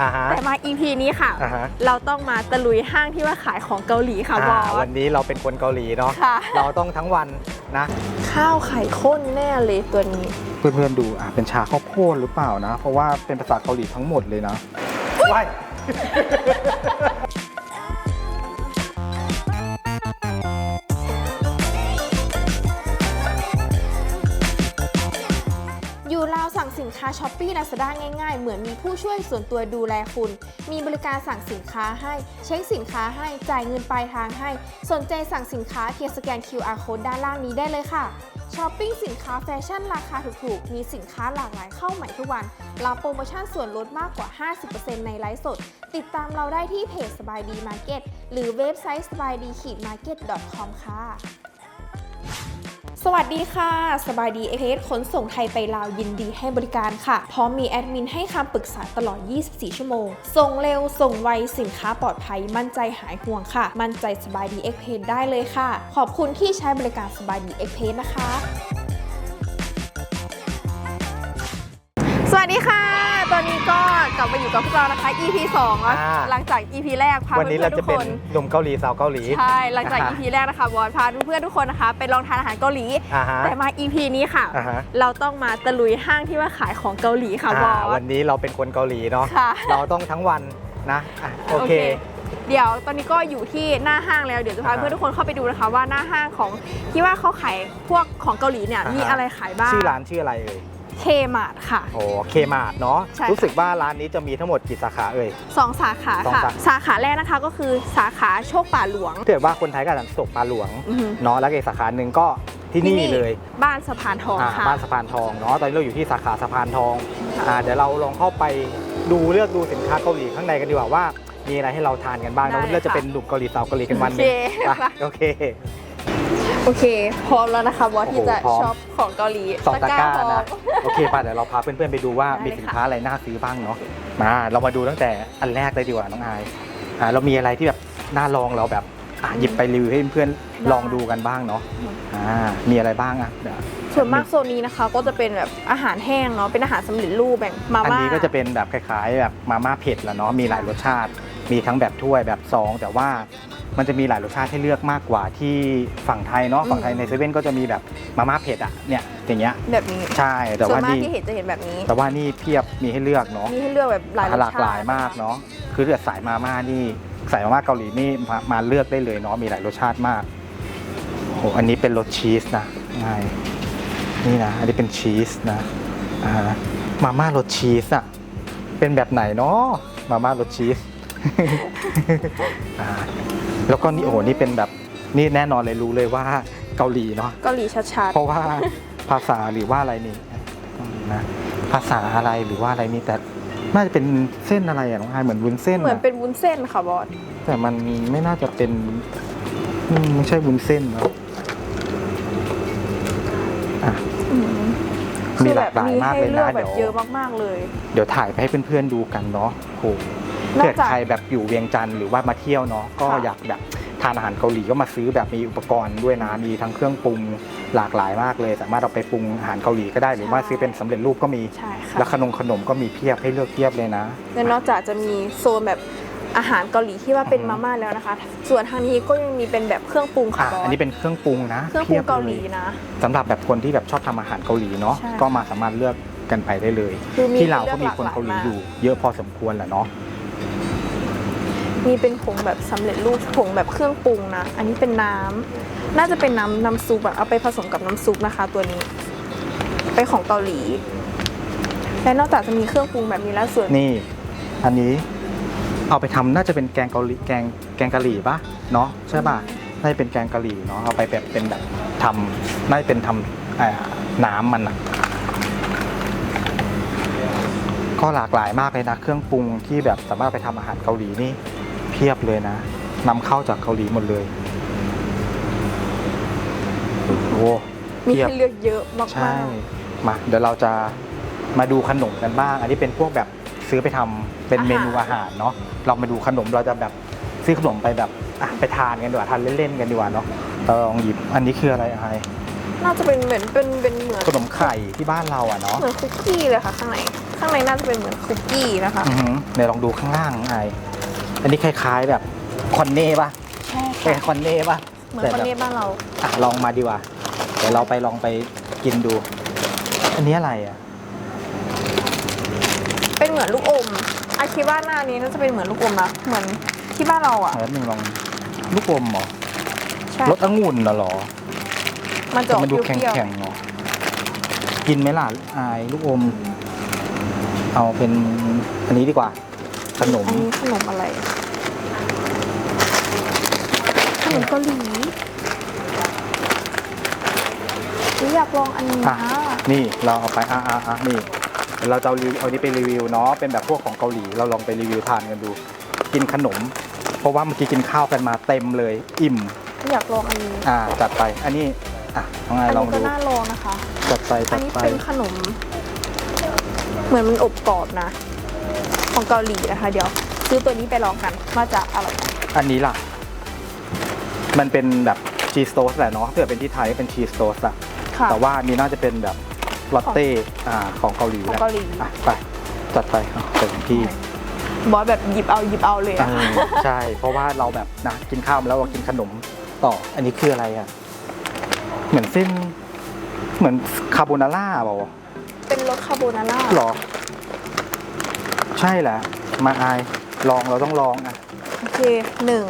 อ่าฮะแต่มา EP นี้ค่ะ อ่าฮะ เราต้องมาตะลุยห้างที่ว่าขายของเกาหลีค่ะบออ่าสวันนี้เราเป็นคนเกาหลีเนาะค่ะ เราต้องทั้งวันนะ ข้าวไข่ข้นแน่เลยตัวนี้ เพื่อนๆดูอะเป็นชาข้าวโพดหรือเปล่านะ เพราะว่าเป็นภาษาเกาหลีทั้งหมดเลยนะว้าย สั่งสินค้าช้อปปี้ลาซาด้าง่ายๆ เหมือนมีผู้ช่วยส่วนตัวดูแลคุณ มีบริการสั่งสินค้าให้ เช็คสินค้าให้ จ่ายเงินปลายทางให้ สนใจสั่งสินค้าเพียงสแกน QR code ด้านล่างนี้ได้เลยค่ะ ช้อปปิ้งสินค้าแฟชั่นราคาถูกๆ มีสินค้าหลากหลายเข้าใหม่ทุกวัน รับโปรโมชั่นส่วนลดมากกว่า 50%ในไลฟ์สด ติดตามเราได้ที่เพจสบายดีมาร์เก็ตหรือเว็บไซต์สบายดีขีดมาร์เก็ต .com ค่ะ สวัสดีค่ะ สบายดีเอเพขนส่งไทยไปลาวยินดีให้บริการค่ะ พร้อมมีแอดมินให้คำปรึกษาตลอด 24 ชั่วโมง ส่งเร็ว ส่งไว สินค้าปลอดภัย มั่นใจหายห่วงค่ะ มั่นใจสบายดีเอ็กเพได้เลยค่ะ ขอบคุณที่ใช้บริการสบายดีเอ็กเพนะคะ สวัสดีค่ะ ตอนนี้ก็กลับมาอยู่กับพวกเรานะคะ EP 2แล้วอ่า หลังจาก EP แรกพาวันนี้เราเพื่อนๆจะทุกเป็คนนหนุ่มเกาหลีสาวเกาหลี ใช่หลังจากอ่าฮะ EP แรกนะคะบอสพาเพื่อนๆทุกคนนะคะไปลองทานอาหารเกาหลี อ่าฮะ แต่มา EP นี้ค่ะ อ่าฮะ เราต้องมาตะลุยห้างที่ว่าขายของเกาหลีค่ะบออ่าสวันนี้เราเป็นคนเกาหลีเนาะค่ะ เราต้องทั้งวันนะอะโอเค เดี๋ยวตอนนี้ก็อยู่ที่หน้าห้างแล้วเดี๋ยวจะพาอ่าฮะเพื่อนทุกคนเข้าไปดูนะคะว่าหน้าห้างของที่ว่าเขาขายพวกของเกาหลีเนี่ยอ่าฮะ มีอะไรขายบ้าง ชื่อร้านชื่ออะไรเอ่ย เคมาร์ทค่ะ โอ้เคมาดเนาะใช่ค่ะรู้สึกว่าร้านนี้จะมีทั้งหมดกี่สาขาเอ่ย สองสาขาสองค่ะสาสาขาแรกนะคะก็คือสาขาโชคป่าหลวงถ้าเกิดว่าคนไทยก็อาจจะตกปลาหลวงอือหือเนาะแล้วก็อีกสาขาหนึ่งก็ที่นี่เลยบ้านสะพานทองอ่าค่ะ บ้านสะพานทองเนาะตอนนี้เราอยู่ที่สาขาสะพานทองอ่าเดี๋ยวเราลองเข้าไปดูเลือกดูสินค้าเกาหลีข้างในกันดีกว่าว่า มีอะไรให้เราทานกันบ้างได้เนาะเลือกจะค่ะเป็นหนุ่มเกาหลีสาวเกาหลีกันวันหนึงโอเค ไปค่ะโอเค โอเค พร้อมแล้วนะคะบอสโอ้โหที่จะพร้อมช็อปของเกาหลีสองตะกร้าพร้อนะม โอเคป่ะเดี๋ยวเราพาเพื่อนๆไปดูว่าได้มีเลยสินค่ะ ค้าอะไรน่าซื้อบ้างเนาะมาเรามาดูตั้งแต่อันแรกเลยดีกว่าน้องอายอ่าเรามีอะไรที่แบบน่าลองเราแบบอะหยิบไปรีวิวให้เพื่อนๆลองดูกันบ้างเนาะอ่ามีอะไรบ้างอะเดี๋ยว ส่วนมากโซนนี้นะคะ ก็จะเป็นแบบอาหารแห้งเนาะเป็นอาหารสำเร็จรูปแบ่งมาอันม่า นี้ก็จะเป็นแบบคล้ายๆแบบมาม่าเผ็ดแหละเนาะมีหลายรสชาติ มีทั้งแบบถ้วยแบบซอง แต่ว่ามันจะมีหลายรสชาติให้เลือกมากกว่าที่ฝั่งไทยเนาะฝั่งไทยในเซเว่นก็จะมีแบบมาม่าเผ็ดอะเนี่ยอย่างเงี้ยแบบนี้ใช่แต่ส่วว่านมากนี่ที่เห็นจะเห็นแบบนี้ แต่ว่านี่เพียบมีให้เลือกเนาะมีให้เลือกแบบหลายรสชาติหลากหลายมากเนาะคือถ้าเกิดสายมาม่านี่สายมาม่าเกาหลีนี่มามาเลือกได้เลยเนาะมีหลายรสชาติมากโอ้โหอันนี้เป็นรสชีสนะง่ายนี่นะอันนี้เป็นชีสนะอ่ามาม่ารสชีสอะเป็นแบบไหนเนาะมาม่ารสชีส อ่าแล้วก็นี่โอ้โหนี่เป็นแบบนี่แน่นอนเลยรู้เลยว่าเกาหลีเนาะ เกาหลีชัดเพราะว่าภาษาหรือว่าอะไรนี่นะภาษาอะไรหรือว่าอะไรนี่แต่น่าจะเป็นเส้นอะไรอะน้องอายเหมือนวุ้นเส้นๆเหมือนอะเป็นวุ้นเส้นค่ะบอส แต่มันไม่น่าจะเป็นอืมไม่ใช่วุ้นเส้นเนาะอะมีหลากหลายมากเลยนะ คือแบบมีให้เลือกแบบเดี๋เยยวอะมากๆเลย เดี๋ยวถ่ายไปให้เพื่อนๆดูกันเนาะโหนอกจาก เกิดใครแบบอยู่เวียงจันทร์หรือว่ามาเที่ยวเนาะก็ค่ะอยากแบบทานอาหารเกาหลีก็มาซื้อแบบมีอุปกรณ์ด้วยนะมีทั้งเครื่องปรุงหลากหลายมากเลย สามารถเอาไปปรุงอาหารเกาหลีก็ได้หรือว่าซื้อเป็นสำเร็จรูปก็มีใช่ค่ะแล้วขนมขนมก็มีเพียบให้เลือกเพียบเลยนะและนอกจากจะมีโซนแบบอาหารเกาหลีที่ว่าเป็นอืมมาม่าแล้วนะคะ ส่วนทางนี้ก็ยังมีเป็นแบบเครื่องปรุงค่ะอะบอสอันนี้เป็นเครื่องปรุงนะเครื่องปรุพีงยบเกาหลียนะสำหรับแบบคนที่แบบชอบทำอาหารเกาหลีเนาะใช่ก็มาสามารถเลือกกันไปได้เลยคือมีที่เราวให้ก็เลืมีอกคนหลากหลายเกาหลีมากอยู่เยอะพอสมควรแหละเนาะ มีเป็นผงแบบสำเร็จรูปผงแบบเครื่องปรุงนะ อันนี้เป็นน้ำน่าจะเป็นน้ำน้ำซุปอะเอาไปผสมกับน้ำซุปนะคะ ตัวนี้ เป็นของเกาหลี และนอกจากจะมีเครื่องปรุงแบบนี้แล้วส่วนนี่ อันนี้เอาไปทำน่าจะเป็นแกงเกาหลีแกงแกงกะหรี่ปะเนาะใช่ปะน่าจะเป็นแกงกะหรี่เนาะเอาไปแบบเป็นแบบทำน่าจะเป็นทำน้ำมันอะ ก็หลากหลายมากเลยนะ เครื่องปรุงที่แบบสามารถเอาไปทำอาหารเกาหลีนี่เพียบเลยนะนำเข้าจากเกาหลีหมดเลยโอ้โหมีเพียบให้เลือกเยอะมากใช่มาเดี๋ยวเราจะมาดูขนมกันบ้าง อันนี้เป็นพวกแบบซื้อไปทำเป็นเมนูอาหารเนาะเรามาดูขนมเราจะแบบซื้อขนมไปแบบอะไปทานกันดีกว่าทานเล่นๆกันดีกว่าเนาะเราลองหยิบอันนี้คืออะไรไอายๆน่าจะเป็นเหมือนเป็นเป็นเหมือนขนมไข่ที่บ้านเราอะเนาะเหมือนคุกกี้เลยค่ะข้างใน ข้างในน่าจะเป็นเหมือนคุกกี้นะคะอือหือเดี๋ยวลองดูข้างล่างไออันนี้คล้ายๆแบบคอนเน่ปะใช่เป็นคอนเน่ปะเหมือนคอนแบบเนบ้านเรา อะลองมาดีกว่า เดี๋ยวเราไปลองไปกินดู อันนี้อะไรอะ เป็นเหมือนลูกอมอาคิดว่าหน้านี้น่าจะเป็นเหมือนลูกอมนะเหมือนที่บ้านเราอะ แล้วมึงลองลูกอมเหรอใช่ รสองุ่นน่ะเหรอมันจะออกมันดูเปแข็งรี้ยวแข็งๆเหรอกินไหมล่ะอายลูกอม เอาเป็นอันนี้ดีกว่า ขนๆมอันนี้ขนมอะไร ขนมเกาหลีหรืออยากลองอันนี้อะ นะนี่เราเอาไปอะอะอะนี่เดี๋ยวเราจะเอารีวิวเอานี้ไปรีวิวเนาะเป็นแบบพวกของเกาหลีเราลองไปรีวิวทานกันดู กินขนม เพราะว่าเมื่อกี้กินข้าวกันมาเต็มเลยอิ่ม อยากลองอันนี้ อ่าจัดไปอันนี้อะน้องไออันลองนี้ก็ดูน่าลองนะคะ จัดไปอัจันดนี้ไปเป็นขนม เหมือนมันอบกรอบนะ ของเกาหลีนะคะ เดี๋ยวซื้อตัวนี้ไปลองกันว่าจะอร่อยไหมอันนี้ล่ะ มันเป็นแบบชีสโตสแหละเนาะถ้าเกิดเป็นที่ไทยเป็นชีสโตสอะค่ะ แต่ว่าอันนี้น่าจะเป็นแบบลอตเต้อ่าของเกาหลีของแหละเกาหลี อะไปจัดไปเอาเต็มที่บอสแบบหยิบเอาหยิบเอาเลยเออะอใช่ เพราะว่าเราแบบนะกินข้าวมาแล้วเรากินขนมต่อ อันนี้คืออะไรอะ เหมือนเส้น เหมือนคาโบนาร่าเปล่าวะ เป็นรสคาโบนาร่าหรอ ใช่แหละมาอายลองเราต้องลองอะ โอเคหนึ่ง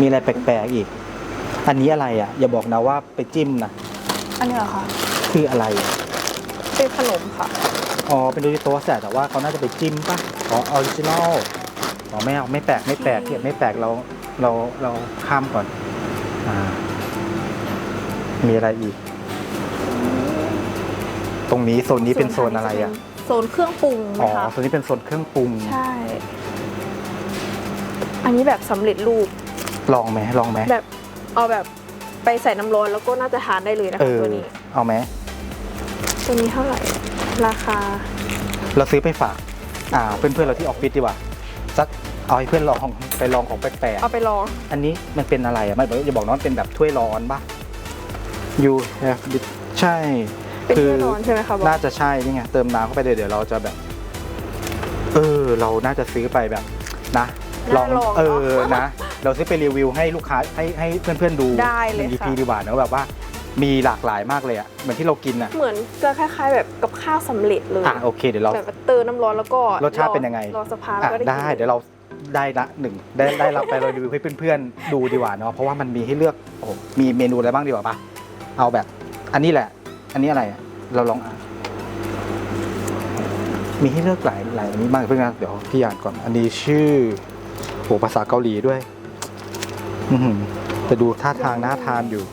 มีอะไรแปลกๆอีก อันนี้อะไรอะ อย่าบอกนะว่าไปจิ้มนะอันนี้เหรอคะคืออะไรอะเป็นขนมค่ะ อ๋อเป็นโดริโตสแต่แต่ว่าเขาน่าจะไปจิ้มป่ะอ๋อออริจินอลอ๋อไม่เอาไม่แปลกไม่แปลกโอเคเกียไม่แปลกเราเราเราข้ามก่อน อ่า มีอะไรอีก ตรงนี้โซนนี้เป็นโซนอะไรอะ โซนเครื่องปรุงอ๋อนะคะโซนนี้เป็นโซนเครื่องปรุง ใช่ อันนี้แบบสำเร็จรูปลองไหมลองไหมแบบเอาแบบไปใส่น้ำร้อนแล้วก็น่าจะทานได้เลยนะเอคะอ ตัวนี้ เอาไหมตัวนี้เท่าไหร่ ราคา เราซื้อไปฝาก อ่า เพื่อนๆเราที่ออฟฟิศดีกว่า สักเอาให้เพื่อนลองไปลองของแปลกๆเอาไปลองอันนี้มันเป็นอะไรอะไม่อย่าบอกนะว่าเป็นแบบถ้วยร้อนปะ you have it ใช่ เป็นคือแน่นอนใช่ไหมคะบอน่าสจะใช่นี่ไงเติมน้ำเข้าไปเลยเดี๋ยวเราจะแบบ เออ เราน่าจะซื้อไปแบบนะน่าลองเอเนาะอนะ เราซื้อไปรีวิวให้ลูกค้าให้ให้เพื่อนๆดูได้เลยใน EP ค่ะ ดีกว่าเนอะแบบว่ามีหลากหลายมากเลยอะเหมือนที่เรากินอะเหมือนจะคล้าย ๆ แบบกับข้าวสำเร็จเลยอะโอเคเดี๋ยวเรา แบบเติมน้ำร้อนแล้วก็รสชาติเป็นยังไง รอสภาพอะก็ได้ได้กิน เดี๋ยวเราได้ละหนึ่งได้ได้รับไปเรารีวิวให้เพื่อนๆดูดีกว่าเนาะเพราะว่ามันมีให้เลือกโอ้โหมีเมนูอะไรบ้างดีกว่าปะเอาแบบ อันนี้แหละ อันนี้อะไรอะเราลองอ่านมีให้เลือกหลายหลายอันนี้มากเพื่อนนะเดี๋ยวพี่อ่านก่อน อันนี้ชื่อโหภาษาเกาหลีด้วย อือหือแต่ดูท่าทางน่าทานอยู่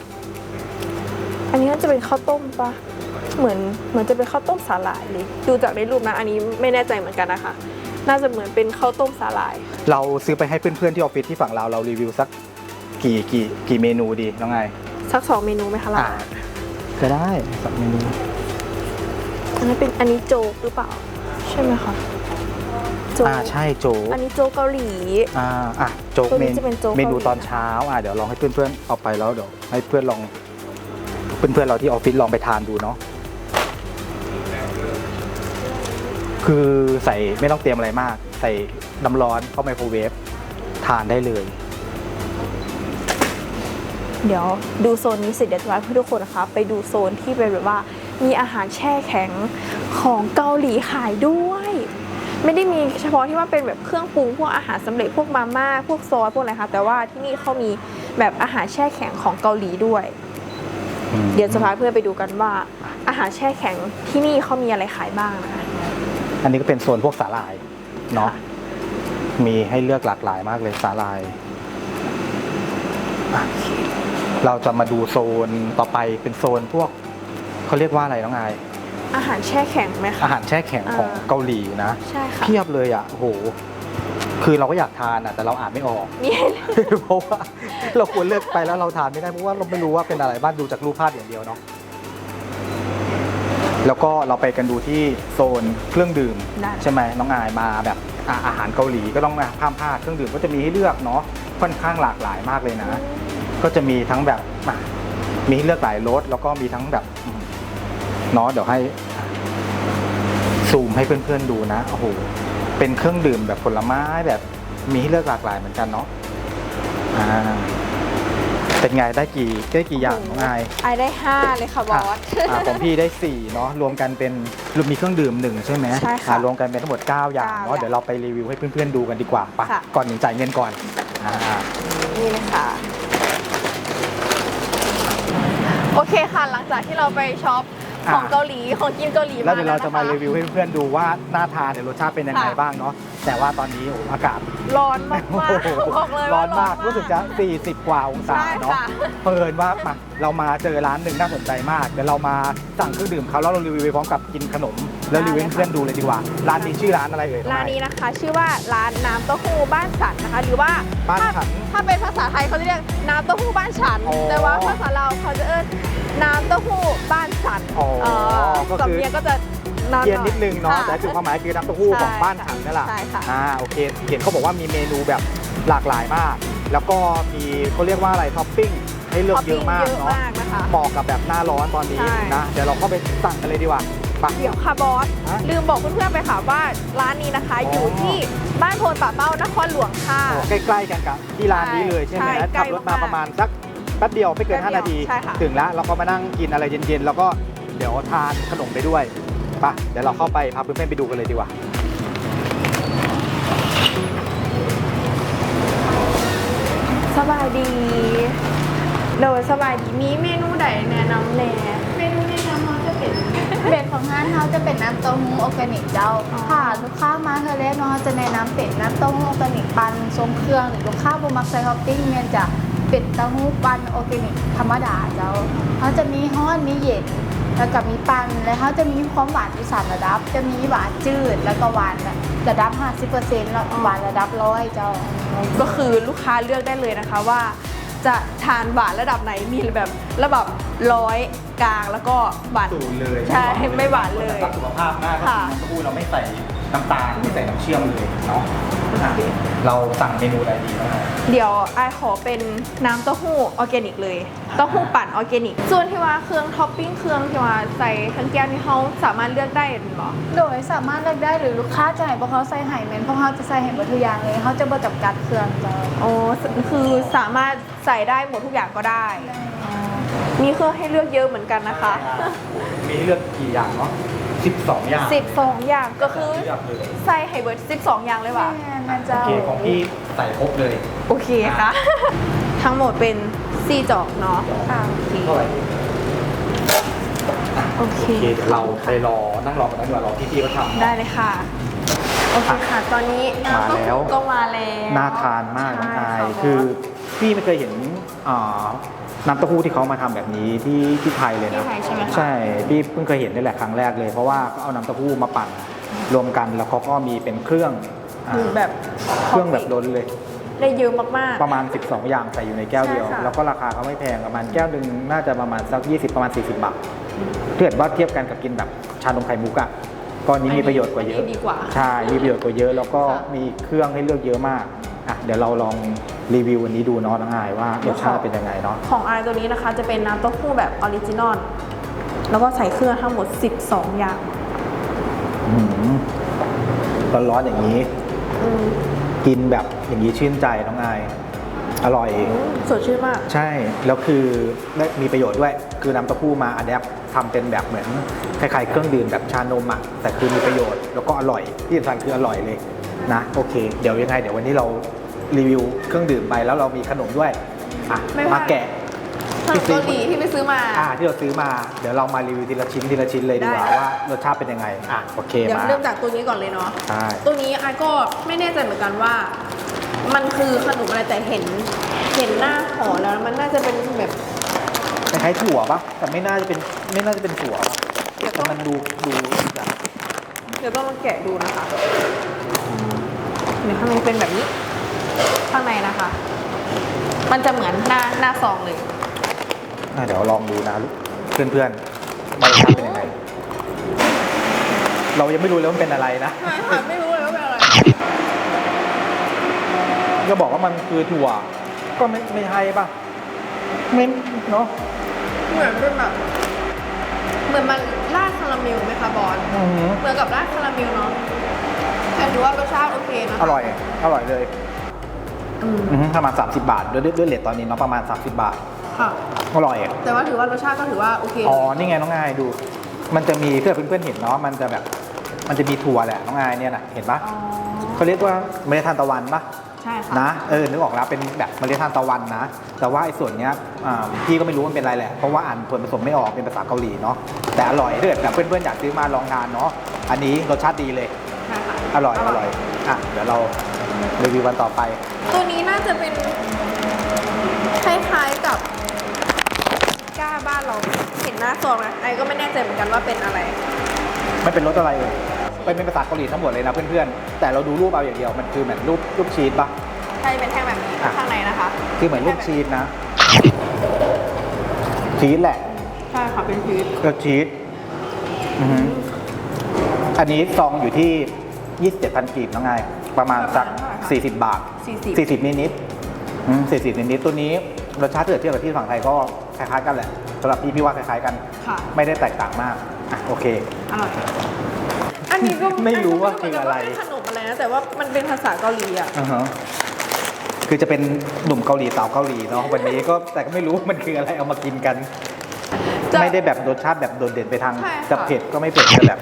อันนี้น่าจะเป็นข้าวต้มปะเหมือนเหมือนจะเป็นข้าวต้มสาหร่ายเลยดูจากในรูปนะ อันนี้ไม่แน่ใจเหมือนกันนะคะ น่าจะเหมือนเป็นข้าวต้มสาหร่าย เราซื้อไปให้เพื่อนๆที่ออฟฟิศที่ฝั่งเราวเรารีวิวสักกี่กี่กี่เมนูดีน้องไงสักสองเมนูไหมคะล่ะอ่า ก็ได้สักเมนูอันนี้เป็นอันนี้โจ๊กหรือเปล่า ใช่ไหมคะโจ๊กอ่าใช่โจ๊กอันนี้โจ๊กเกาหลี อ่าอะโจ๊กตัวเมนี้นจะเป็นโจ๊กเมนูเกาหลี ตอนเช้าอะเดี๋ยวลองให้เพื่อนๆเอาไปแล้วเดี๋ยวให้เพื่อนลองเพื่อนๆเราที่ออฟฟิศลองไปทานดูเนาะคือใส่ไม่ต้องเตรียมอะไรมาก ใส่น้ำร้อนเข้าไมโครเวฟทานได้เลย เดี๋ยวดูโซนนี้เสร็จเดี๋ยวจะพาเพื่อนทุกคนนะคะ ไปดูโซนที่เป็นแบบว่ามีอาหารแช่แข็งของเกาหลีขายด้วย ไม่ได้มีเฉพาะที่ว่าเป็นแบบเครื่องปรุงพวกอาหารสำเร็จพวกมาม่าพวกซอสพวกอะไรคะแต่ว่าที่นี่เขามีแบบอาหารแช่แข็งของเกาหลีด้วยอืมเดี๋ยวจะพาเพื่อนไปดูกันว่า อาหารแช่แข็งที่นี่เขามีอะไรขายบ้างนะคะอันนี้ก็เป็นโซนพวกสาหร่ายเนาะค่ะมีให้เลือกหลากหลายมากเลยสาหร่ายอะ เราจะมาดูโซนต่อไปเป็นโซนพวกเขาเรียกว่าอะไรน้องอาย อาหารแช่แข็งไหมคะ อาหารแช่แข็งของอ่าเกาหลีนะใช่ค่ะเพียบเลยอะโอ้โห คือเราก็อยากทานอะแต่เราอ่านไม่ออก มีให้เลือกเพราะว่าเราควรเลือกไปแล้วเราทานไม่ได้เพราะว่าเราไม่รู้ว่าเป็นอะไรบ้างดูจากรูปภาพอย่างเดียวเนาะแล้วก็เราไปกันดูที่โซนเครื่องดื่ม ได้ ใช่ไหมน้องอายมาแบบอะอาหารเกาหลีก็ต้องมาข้ามพลาดเครื่องดื่มก็จะมีให้เลือกเนาะค่อนข้างหลากหลายมากเลยนะ ก็จะมีทั้งแบบอะมีให้เลือกหลายรสแล้วก็มีทั้งแบบอืมเนาะเดี๋ยวให้ซูมให้เพื่อนๆดูนะโอ้โหเป็นเครื่องดื่มแบบผลไม้แบบมีให้เลือกหลากหลายเหมือนกันเนาะอ่าเป็นไงได้กี่ได้กี่อย่างน้องอายไอได้5เลยค่ะบอสอ่าของพี่ได้4เนาะรวมกันเป็นรวมมีเครื่องดื่มหนึ่งใช่ไหมใช่ค่ะอ่ารวมกันเป็นทั้งหมด9อย่างเก้าเนาะอย่างเดี๋ยวเราไปรีวิวให้เพื่อนๆดูกันดีกว่าปะค่ะก่อนหนึ่งจ่ายเงินก่อนอ่านี่เลยค่ะ โอเคค่ะ หลังจากที่เราไปช็อปของเกาหลีของกินเกาหลีแล้วมาเดี๋ยวเราจะมาแล้รีนควิวให้เพื่อนๆดูว่าหน้าทานเนี่ยรสชาติเป็นยังไงค่ะบ้างเนาะแต่ว่าตอนนี้โอ้โหอากาศร้อนมากโอ้ๆโหบอกเลยร้ว่าอนมากรู้สึกจะ 40 กว่าองศาใช่เนาะค่ะเพลินว่ามาเรามาเจอร้านหนึ่งน่าสนใจมากเดี๋ยวเรามาสั่งเครื่องดื่มเขาแล้วเรารีวิวไปพร้อมกับกินขนม แล้วรีวิวให้เพื่อนดูเลยดีกว่า ร้านนี้ชื่อร้านอะไรเอ่ยร้านนี้นะคะ ชื่อว่าร้านน้ำเต้าหู้บ้านฉันนะคะ หรือว่าบ้านฉันถ้ถ้าเป็นภาษาไทยเขาจะเรียกน้ำเต้าหู้บ้านฉันอ๋อแต่ว่าภาษาเราวเขาจะเอิ้น น้ำเต้าหู้บ้านฉันอ๋อเออก็คือ สำเนียงก็จะนอนเพียนนิดนึงเนาะค่แต่คือความหมายคือน้ำเต้าหู้ของใช่บ้านฉันนั่นแหละใช่ค่ะ อ่าโอเคเห็นเขาบอกว่ามีเมนูแบบหลากหลายมาก แล้วก็มีเขาเรียกว่าอะไรท็อปปิ้งให้เลือกเยอะมากเยอะเนาะมากนะคะ เหมาะกับแบบหน้าร้อนตอนนี้ใช่ นะเดี๋ยวเราเข้าไปสั่งกันเลยดีกว่าไป เดี๋ยวค่ะบอส ฮะลืมบอกเพื่อนๆไปค่ะว่าร้านนี้นะคะ อ๋อออ ยู่ที่บ้านโพนป่าเป้านครหลวงค่ะโอ้ใกล้ๆกันกับที่ร้านนี้เลยใช่ไหมใช่ใกล้ขับรถมามากๆ ประมาณสัก แป๊บเดียวไม่เกินแป๊บเดียว5นาที ใช่ค่ะ ถึงแล้วเราก็มานั่งกินอะไรเย็นๆ แล้วก็เดี๋ยวทานขนมไปด้วยไปะเดี๋ยวเราเข้าไปพาเพื่อนๆไปดูกันเลยดีกว่าสบายดี โดยสบายดีมีเมนูใดแนะนำแหน่เมนูแนะนำเราจะเป็น เบสของร้านเราจะเป็นน้ำเต้าหู้ออร์แกนิกเจ้าอ๋อค่ะ ลูกค้ามาเธอแรกเนาะจะแนะนำเป็นน้ำเต้าหู้ออร์แกนิกปันทรงเครื่องหรือลูกค้าบุมักใส่ท็อปปิ้งเนี่ยจะ เป็นเต้าหู้ปันออร์แกนิกธรรมดาเจ้าเขาจะมีฮ้อนมีเย็นแล้วก็มีปันแล้วเขาจะมีความหวานอยู่สามระดับ จะมีหวานจืดแล้วก็หวานแบบระดับ 50%แล้วหวานระดับร้อยเจ้าก็คือลูกค้าเลือกได้เลยนะคะว่า จะทานหวานระดับไหนมีแบบระดับร้อยกลางแล้วก็หวานสูตรเลยใช่ไม่หวานเลย รักสุขภาพมากก็ค่ะคือน้ำเต้าหู้เราไม่ใส่ น้ำตาลไม่ใส่น้ำเชื่อมเลยเนาะอะเราสั่งเมนูอะไรดีบ้างครับ เดี๋ยวไอายขอเป็นน้ำเต้าหู้ออร์แกนิกเลยเต้าหู้ปั่นออร์แกนิก ส่วนที่ว่าเครื่องท็อปปิ้งเครื่องที่ว่าใส่ทั้งแก้วนี่เขาสามารถเลือกได้หรือเปล่าโดยสามารถเลือกได้หรือลูกค้าจะให้พวกเขาใส่ไห่เมนพวกเขาจะใส่ไห่หมดทุกอย่างเลยเขาจะบ่จำกัดเครื่องเจ้าโอ้คือสามารถใส่ได้หมดทุกอย่างก็ได้อ๋อมีเครื่องให้เลือกเยอะเหมือนกันนะคะ มีให้เลือกกี่อย่างเนาะ 12 อย่าง12อย่างก็คือเลือกเลยใส่ไฮเบิร์ด12 อย่างเลยว่ะ แม่นะโอเจ้า เคของพี่ใส่ครบเลยโอเคค่ะ ทั้งหมดเป็น4จอกเนาะค่ะ โอเคเท่าไหร่โอเคโอเคเดี๋ยวเราไปรอนั่งรอกันดีกว่ารอพี่พี่เขาทำได้เลยค่ะโอ เคค่ะตอนนี้มาแล้ว ก็มาแล้วน่าทานมากน้องใช่อายค่ะคือพี่ไม่เคยเห็นอ่าน้ำเต้าหู้ที่เขามาทำแบบนี้ที่ที่ไทยเลยที่นะ ไทยใช่ไหมคะใช่ พี่เพิ่งเคยเห็นนี่แหละครั้งแรกเลย เพราะว่าเขาเอาน้ำเต้าหู้มาปั่นรวมกันแล้วเขาก็มีเป็นเครื่องอ่าคือแบบเครื่องแบบล้นเลย ได้เยอะมาก ประมาณ 12 อย่างใส่อยู่ในแก้วเดียว ใช่ค่ะ แล้วก็ราคาเขาไม่แพงประมาณแก้วหนึ่งน่าจะประมาณสัก 20 ประมาณ 40 บาทถ้าเกิดว่าเทียบกันกับกินแบบชานมไข่มุกอะ ก็อันนี้มีประโยชน์กว่าเยอะนนี้ดีกว่า ใช่ มีประโยชน์กว่าเยอะ แล้วก็ค่ะมีเครื่องให้เลือกเยอะมาก อะ เดี๋ยวเราลองรีวิววันนี้ดูเนาะน้องอายว่ารสชาติเป็นยังไงเนาะ ของไอายตัวนี้นะคะจะเป็นน้ำเต้าหู้แบบออริจินอล แล้วก็ใส่เครื่องทั้งหมด 12 อย่างร้อนร้อนๆอย่างนี้อืมกินแบบอย่างนี้ชื่นใจน้องอาย อร่อย สดชื่นมาก ใช่ แล้วคือได้มีประโยชน์ด้วย คือน้ำเต้าหู้มาอันเนี้ยทำเป็นแบบเหมือนคล้ายๆเครื่องดื่มแบบชานมอะ แต่คือมีประโยชน์ แล้วก็อร่อย ที่สำคัญคืออร่อยเลยนะ โอเค เดี๋ยวยังไง เดี๋ยววันนี้เรารีวิวเครื่องดื่มไปแล้วเรามีขนมด้วย อะ ไม่ว่า มาแกะ ขนมเกาหลีที่ไปซื้อมา อ่าที่เราซื้อมา เดี๋ยวเรามารีวิวทีละชิ้นทีละชิ้นเลยดีกว่าได้ ว่ารสชาติเป็นยังไง อะ โอเค เดี๋ยวมาเริ่มจากตัวนี้ก่อนเลยเนาะ ใช่ ตัวนี้ไอายก็ไม่แน่ใจเหมือนกันว่า มันคือขนมอะไรแต่เห็น เห็นหน้าห่อแล้วมันน่าจะเป็นแบบคล้ายๆถั่วปะแต่ไม่น่าจะเป็นไม่น่าจะเป็นถั่วปะแต่มันดูดูแบบเดี๋ยวต้องลองแกะดูนะคะเดี๋ยวข้างในเป็นแบบนี้ ข้างในนะคะ มันจะเหมือนหน้าหน้าซองเลย อะเดี๋ยวลองดูนะเพื่อนๆว่ารสชาติเป็นยังไงเรายังไม่รู้เลยว่ามันเป็นอะไรนะ ใช่ค่ะไม่รู้เลยว่าเป็นอะไร ก็บอกว่ามันคือถั่ว ก็ไม่ไม่ใช่ปะไม่เนาะเหมือนเป็นแบบเหมือนมันราดคาราเมลไหมคะบอลอือหือเหมือนกับราดคาราเมลเนาะแต่ดูว่ารสชาติโอเคนะอร่อย อร่อยเลยอืมอือหือประมาณ30 บาทด้วยด้วยด้วยเลทตอนนี้เนาะประมาณ 30 บาท ค่ะ อร่อยแต่ว่าถือว่ารสชาติก็ถือว่าโอเคอ๋อนี่ไงน้องงายดู มันจะมีเพื่อนเพื่อนๆเห็นเนาะมันจะแบบ มันจะมีถั่วแหละน้องงายเนี่ยนะเห็นปะ อ๋อเขาเรียกว่าเมล็ดทานตะวันปะใช่ค่ะ นะเออนึกออกแล้วเป็นแบบเมล็ดทานตะวันนะ แต่ว่าไอ้ส่วนเนี้ยอ่าพี่ก็ไม่รู้มันเป็นอะไรแหละเพราะว่าอ่านส่วนผสมไม่ออกเป็นภาษาเกาหลีเนาะแต่อร่อยด้วยแบบเพื่อนๆอยากซื้อมาลองทานเนาะอันนี้รสชาติดีเลย ใช่ค่ะอร่อยอร่อยอะเดี๋ยวเรารีวิววันต่อไป ตัวนี้น่าจะเป็นคล้ายๆกับก้าบ้านเราเห็นหน้าซองนะไอ้ก็ไม่แน่ใจเหมือนกันว่าเป็นอะไร ไม่เป็นรสอะไรเลย เป็นเป็นภาษาเกาหลีทั้งหมดเลยนะเพื่อนๆ แต่เราดูรูปเอาอย่างเดียว มันคือเหมือนรูปรูปชีสปะใช่เป็นแท่งแบบนี้อะข้างในนะคะคือเหมือนรูปชีสนะ ชีสแหละ ใช่ค่ะเป็นชีสก็ชีสอือหืออันนี้ซองอยู่ที่ 27,000กีบน้องไงประมาณสัก 40 บาท 40 40 นิดๆอืม40นิดๆตัวนี้รสชาติถ้าเกิดเทียบกับที่ฝั่งไทยก็คล้ายๆกันแหละสำหรับพี่พี่ว่าคล้ายๆกันค่ะไม่ได้แตกต่างมากอะโอเคอร่อย อันนี้ก็ไม่รู้ว่าคืออะไร ม่รู้ว่าเป็นขนมอะไรนะ แต่ว่ามันเป็นภาษาเกาหลีอะอือฮะคือจะเป็นหนุ่มเกาหลีสาวเกาหลีเนาะวันนี้ก็แต่ก็ไม่รู้มันคืออะไรเอามากินกัน จะไม่ได้แบบรสชาติแบบโดดเด่นไปทางใช่ค่ะ จะเผ็ดก็ไม่เผ็ดจะแบบ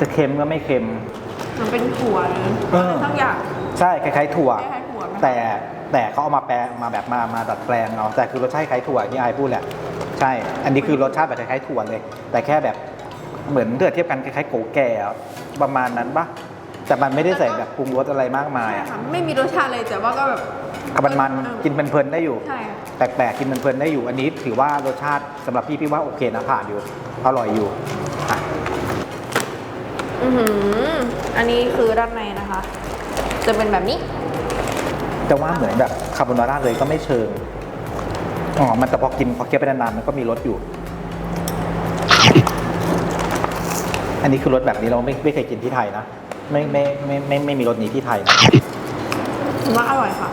จะเค็มก็ไม่เค็ม มันเป็นถั่วเลยเออ ทั้งอย่าง ใช่คล้ายๆถั่ว คล้ายๆถั่วไหมแต่แต่เขาเอามาแปลมาแบบมามาดัดแปลงเอาแต่คือรสชาติคล้ายถั่วที่ไอายพูดแหละ ใช่ อันนี้คือรสชาติแบบคล้ายๆถั่วเลย แต่แค่แบบ เหมือนเทียบเทียบกันคล้ายๆโกแก่อะประมาณนั้นปะแต่มันไม่ได้ใส่แบบปรุงรสอะไรมากมายใช่อะค่ะไม่มีรสชาติเลยแต่ว่าก็แบบกับมันมันเออกินเพลินๆได้อยู่ ใช่ค่ะแปลกๆกินเพลินๆได้อยู่ อันนี้ถือว่ารสชาติสำหรับพี่พี่ว่าโอเคนะผ่านอยู่ อร่อยอยู่อะอือหืออันนี้คือด้านในนะคะ จะเป็นแบบนี้จะว่าเหมือนแบบคาโบนาร่าเลยก็ไม่เชิงอ๋อมันแต่พอกินพอเคี้ยวไปนานๆมันก็มีรสอยู่ นนี้คือรสแบบนี้เราไม่ไม่เคยกินที่ไทยนะ ไม่ไม่ไม่ไม่ไม่มีรสนี้ที่ไทยนะถือว่าอร่อยค่ะ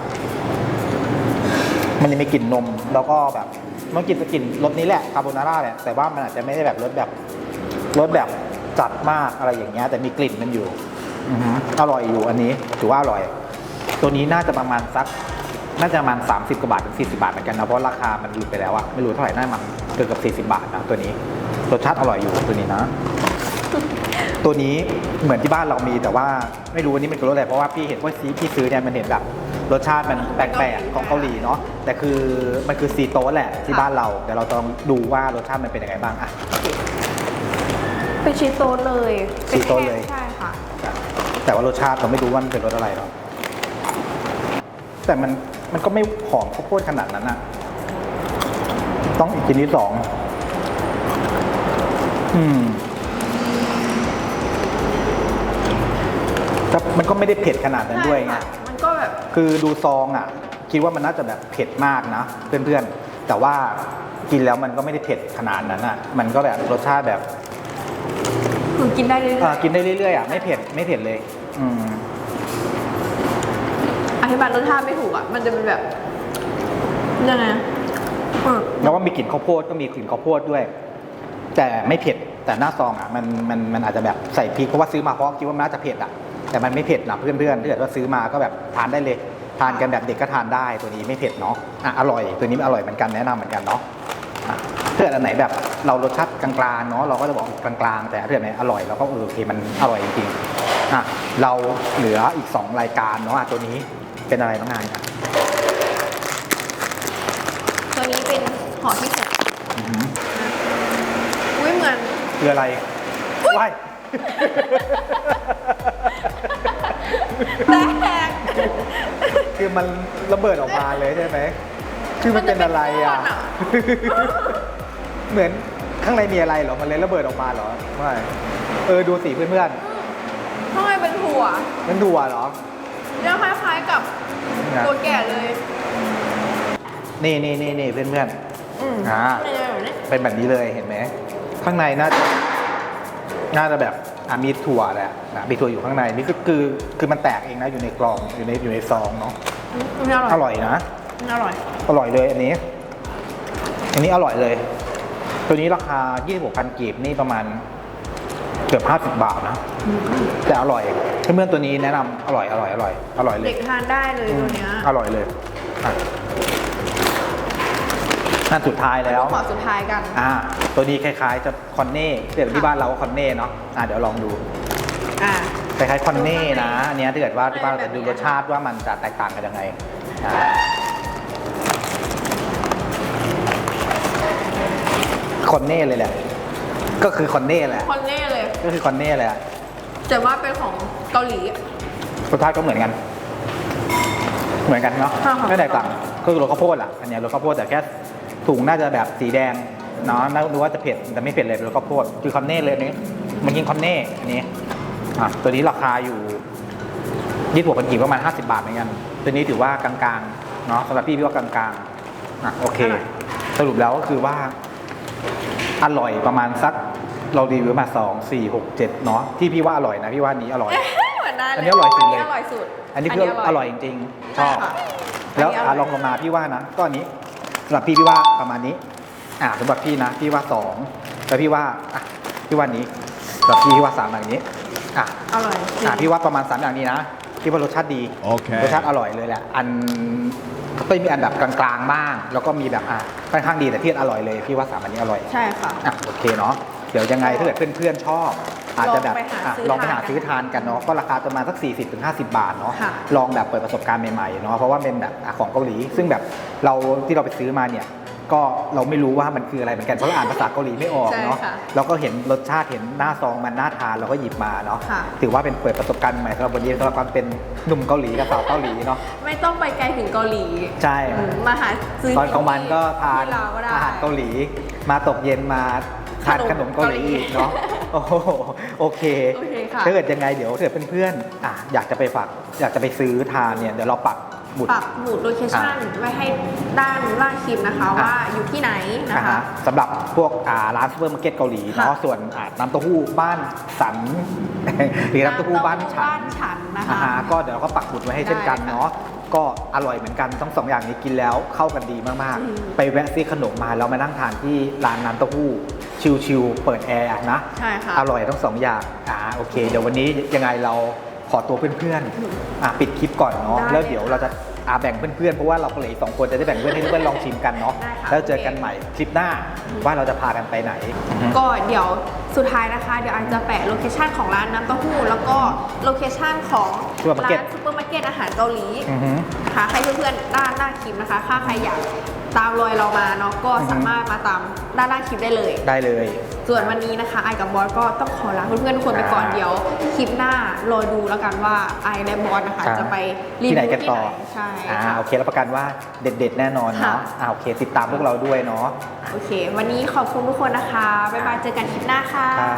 มันจะมีกลิ่นนมแล้วก็แบบมันกินจะกลิ่นรสนี้แหละคาโบนาร่าแหละแต่ว่ามันอาจจะไม่ได้แบบรสแบบรสแบบจัดมากอะไรอย่างเงี้ย แต่มีกลิ่นมันอยู่อือหืออร่อยอยู่อันนี้ถือว่าอร่อย ตัวนี้น่าจะประมาณสักน่าจะประมาณ 30 กว่าบาทถึง 40 บาทเหมือนกันนะเพราะราคามันหลุดไปแล้วอะไม่รู้เท่าไหร่น่ามันเกินกับ 40 บาทนะตัวนี้รสชาติอร่อยอยู่ตัวนี้นะ ตัวนี้เหมือนที่บ้านเรามีแต่ว่าไม่รู้วันนี้มันคือรสอะไรเพราะว่าพี่เห็นว่าซีพี่ซื้อเนี่ยมันเห็นแบบรสชาติมันแปลกๆของเกาหลีเนาะแต่คือมันคือซีโต้แหละที่บ้านเราเดี๋ยวเราต้องดูว่ารสชาติมันเป็นยังไงบ้างอะเป็นชีสโต๊ดเลยชีสโต๊ดเลยใช่ค่ะ แต่ว่ารสชาติเราไม่รู้ว่ามันเป็นรสอะไรหรอกแต่มันมันก็ไม่หอมข้าวโพดขนาดนั้นอะต้องอีกชิ้นที่สอง อืม แต่มันก็ไม่ได้เผ็ดขนาดนั้นด้วยไง ใช่ค่ะมันก็แบบ คือดูซองอะ คิดว่ามันน่าจะแบบเผ็ดมากนะเพื่อนๆ แต่ว่ากินแล้วมันก็ไม่ได้เผ็ดขนาดนั้นอะ มันก็แบบรสชาติแบบหนูกินได้เรื่อยอ่ากินได้เรื่อยๆอะไม่เผ็ดไม่เผ็ดเลย อืม ๆอธิบายรสชาติไม่ถูกอะ มันจะเป็นแบบยังไงเออแล้วว่ามีกลิ่นข้าวโพดก็มีกลิ่นข้าวโพดด้วย แต่ไม่เผ็ดแต่หน้าซองอะมันมันมันอาจจะแบบใส่พริกเพราะว่าซื้อมาเพราะคิดว่ามันน่าจะเผ็ดอะ แต่มันไม่เผ็ดนะเพื่อนๆถ้าเกิดว่าซื้อมาก็แบบทานได้เลย ทานกันแบบเด็กก็ทานได้ตัวนี้ไม่เผ็ดเนาะอะอร่อยตัวนี้อร่อยเหมือนกันแนะนำเหมือนกันเนาะอะถ้าเกิดอันไหนแบบเรารสชาติกลางๆเนาะเราก็จะบอกกลางๆ แต่ถ้าเกิดไหนอร่อยเราก็เออโอเคมันอร่อยจริงๆอะเราเหลืออีกสองรายการเนาะอะตัวนี้เป็นอะไรน้องนายอะตัวนี้เป็นห่อที่สองอือหืออุ้ยเหมือนคืออะไรว้าย แตก คือมันระเบิดออกมาเลยใช่ไหมคือมันเป็นอะไรอะ มันจะเป็นก้อนอะ เหมือนข้างในมีอะไรเหรอ มันเลยระเบิดออกมาเหรอ ไม่ เออดูสิเพื่อนข้างในเป็นถั่วๆมันถั่วเหรอ แล้วคล้ายๆกับนะ ตัวแก่เลยนี่นี่นี่นี่เพื่อนอืมอ่า เป็นแบบนี้ๆเป็นแบบนี้เลยเห็นไหม ข้างในน่าจะ น่าจะแบบอะมีถั่วแหละนะมีถั่วอยู่ข้างในนี่ก็คือคือมันแตกเองนะอยู่ในกล่องอยู่ในอยู่ในซองเนาะอืมมันอร่อยอร่อยนะมันอร่อยอร่อยเลยอันนี้ อันนี้อร่อยเลย ตัวนี้ราคา26,000กีบนี่ประมาณเกือบ50 บาทนะแต่อร่อยเพื่อนๆตัวนี้แนะนำอร่อยอร่อยอร่อยอร่อยเลยเด็กทานได้เลยตัวเนี้ยอร่อยเลย อะนั่นสุดท้ายแล้วขอสุดท้ายกันอ่าตัวนี้คล้ายๆจะคอนเน่เดี๋ยวที่บ้านเราก็คอนเน่เนาะอ่าเดี๋ยวลองดูอ่าคล้ายๆคอนเน่นะอันเนี้ยถ้าเกิดว่าที่บ้านเราจะดูรสชาติว่ามันจะแตกต่างกันยังไงอ่าคอนเน่เลยแหละ ก็คือคอนเน่แหละคอนเน่เลย ก็คือคอนเน่แหละแต่ว่าเป็นของเกาหลีรสชาติก็เหมือนกัน เหมือนกันเนาะค่ะค่ะไม่แตกต่างก็คือรสข้าวโพดอะอันเนี้ยรสข้าวโพดแต่แค่ ถุงน่าจะแบบสีแดงเนาะน่ารู้ว่าจะเผ็ดแต่ไม่เผ็ดเลยเป็นรสข้าวโพดคือคอนเน่เลยอันนี้มันกินคอนเน่อันนี้อะตัวนี้ราคาอยู่ยี่สิบหกพันกีบประมาณห้าสิบาทเหมือนกันตัวนี้ถือว่ากลางๆเนาะสำหรับพี่พี่ว่ากลางๆอะโอเค สรุปแล้วก็คือว่าอร่อยประมาณสักเรารีวิวมาสองสี่หกเจ็ดเนาะที่พี่ว่าอร่อยนะพี่ว่านี้อร่อย เหมือนได้เลยอันนี้อร่อยสุดเลยนนี้อร่อยสุด อันนี้คืออร่อยจริงๆชอบใช่ค่ะแล้วอันนี้อร่อะอยลองลงมาพี่ว่านะก็อันนี้ สำหรับพี่พี่ว่าประมาณนี้ อ่าสำหรับพี่นะพี่ว่าสองแล้วพี่ว่าอะพี่ว่านี้สำหรับพี่พี่ว่าสามอย่างนี้อะอร่อยจริงอะพี่ว่าประมาณสามอย่างนี้นะพี่ว่ารสชาติดีโอเครสชาติอร่อยเลยแหละอันก็มีอันแบบกลางๆบ้าง แล้วก็มีแบบอะค่อนข้างดีแต่ที่อร่อยเลย พี่ว่าสามอันนี้อร่อยใช่ค่ะอะโอเคเนาะเดี๋ยวยังไงถ้าเกิดเพื่อนๆชอบ อาจจะแบบลองไปหาอะซื้อลองไปหาทานกันซื้อทานกันเนาะก็ราคาประมาณสัก 40-50 บาทเนาะค่ะลองแบบเปิดประสบการณ์ใหม่ๆเนาะเพราะว่าเป็นแบบอะของเกาหลี ซึ่งแบบเราที่เราไปซื้อมาเนี่ยก็เราไม่รู้ว่ามันคืออะไรเหมือนกันเพราะเราอ่านภาษาเกาหลีไม่ออกเนาะใช่ค่ะเราก็เห็นรสชาติเห็นหน้าซองมันน่าทานเราก็หยิบมาเนาะค่ะ ถือว่าเป็นเปิดประสบการณ์ใหม่สำหรับวันนี้สำหรับความเป็นหนุ่มเกาหลีกับสาวเกาหลีเนาะไม่ต้องไปไกลถึงเกาหลีใช่ อืมมาหาซื้อตอนกลางวันก็ทานที่เราก็ได้อาหารเกาหลี มาตกเย็นมา ทานขขนนมมเกาหลีเกาหลีอีกเนาะโอ้โหโอเคโอเคค่ะถ้าเกิดยังไงเดี๋ยวถ้าเกิดเพื่อนๆอะอยากจะไปฝากอยากจะไปซื้อทานเนี่ยเดี๋ยวเราปักหมุดปักหมุดโลเคชั่นไว้ให้ด้านล่างคลิปนะคะว่าอยู่ที่ไหนนะนะคะฮะสำหรับพวกอ่าร้านซูเปอร์มาร์เก็ตเกาหลีเนาะค่ะส่วนอ่าน้ำเต้าหู้บ้านสันหรือน้ำเต้าหู้บ้านฉันบ้านฉันนะอ่าคะฮะก็เดี๋ยวเราก็ปักหมุดไว้ให้เช่นกันได้ค่ะเนาะ ก็อร่อยเหมือนกันทั้งสองอย่างนี้กินแล้วเข้ากันดีมากอืมๆไปแวะซื้อขนมมาแล้วมานั่งทานที่ร้านน้ำเต้าหู้ชิวๆเปิดแอร์นะใช่ค่ะอร่อยทั้งสองอย่างอ่าโอเค เดี๋ยววันนี้ยังไงเราขอตัวเพื่อนๆอะปิดคลิปก่อนเนาะได้แล้วเดี๋ยวเราจะ อาแบ่งเพื่อนๆ เพราะว่าเราเหลืออีกสองคนจะได้แบ่งเพื่อนให้เพื่อนๆลองชิมกันเนาะได้ค่ะ แล้วเจอกันใหม่คลิปหน้าว่าเราจะพากันไปไหนอือฮึก็เดี๋ยวสุดท้ายนะคะ เดี๋ยวอันจะแปะโลเคชันของร้านน้ำเต้าหู้แล้วก็โลเคชันของซูเปอร์มาร์เก็ต ร้านซูเปอร์มาร์เก็ตอาหารเกาหลีอือฮึนะคะให้เพื่อนๆด้านล่างคลิปนะคะถ้าใครอยาก ตามรอยเรามาเนาะก็อือฮึสามารถมาตามด้านล่างคลิปได้เลย ได้เลย ส่วนวันนี้นะคะไอกับบอสก็ต้องขอลาเพื่อนๆทุกคนไปก่อนอ่าเดี๋ยวคลิปหน้ารอดูแล้วกันว่าไอและบอสนะคะครับจะไปรีที่ไหนวิวกันต่อใช่อ่าค่ะโอเครับประกันว่าเด็ดๆ แน่นอนเนาะค่ะอ่าโอเค ติดตามพวกเราด้วยเนาะโอเค วันนี้ขอบคุณทุกคนนะคะบ๊ายบายเจอกันคลิปหน้าค่ะค่ะ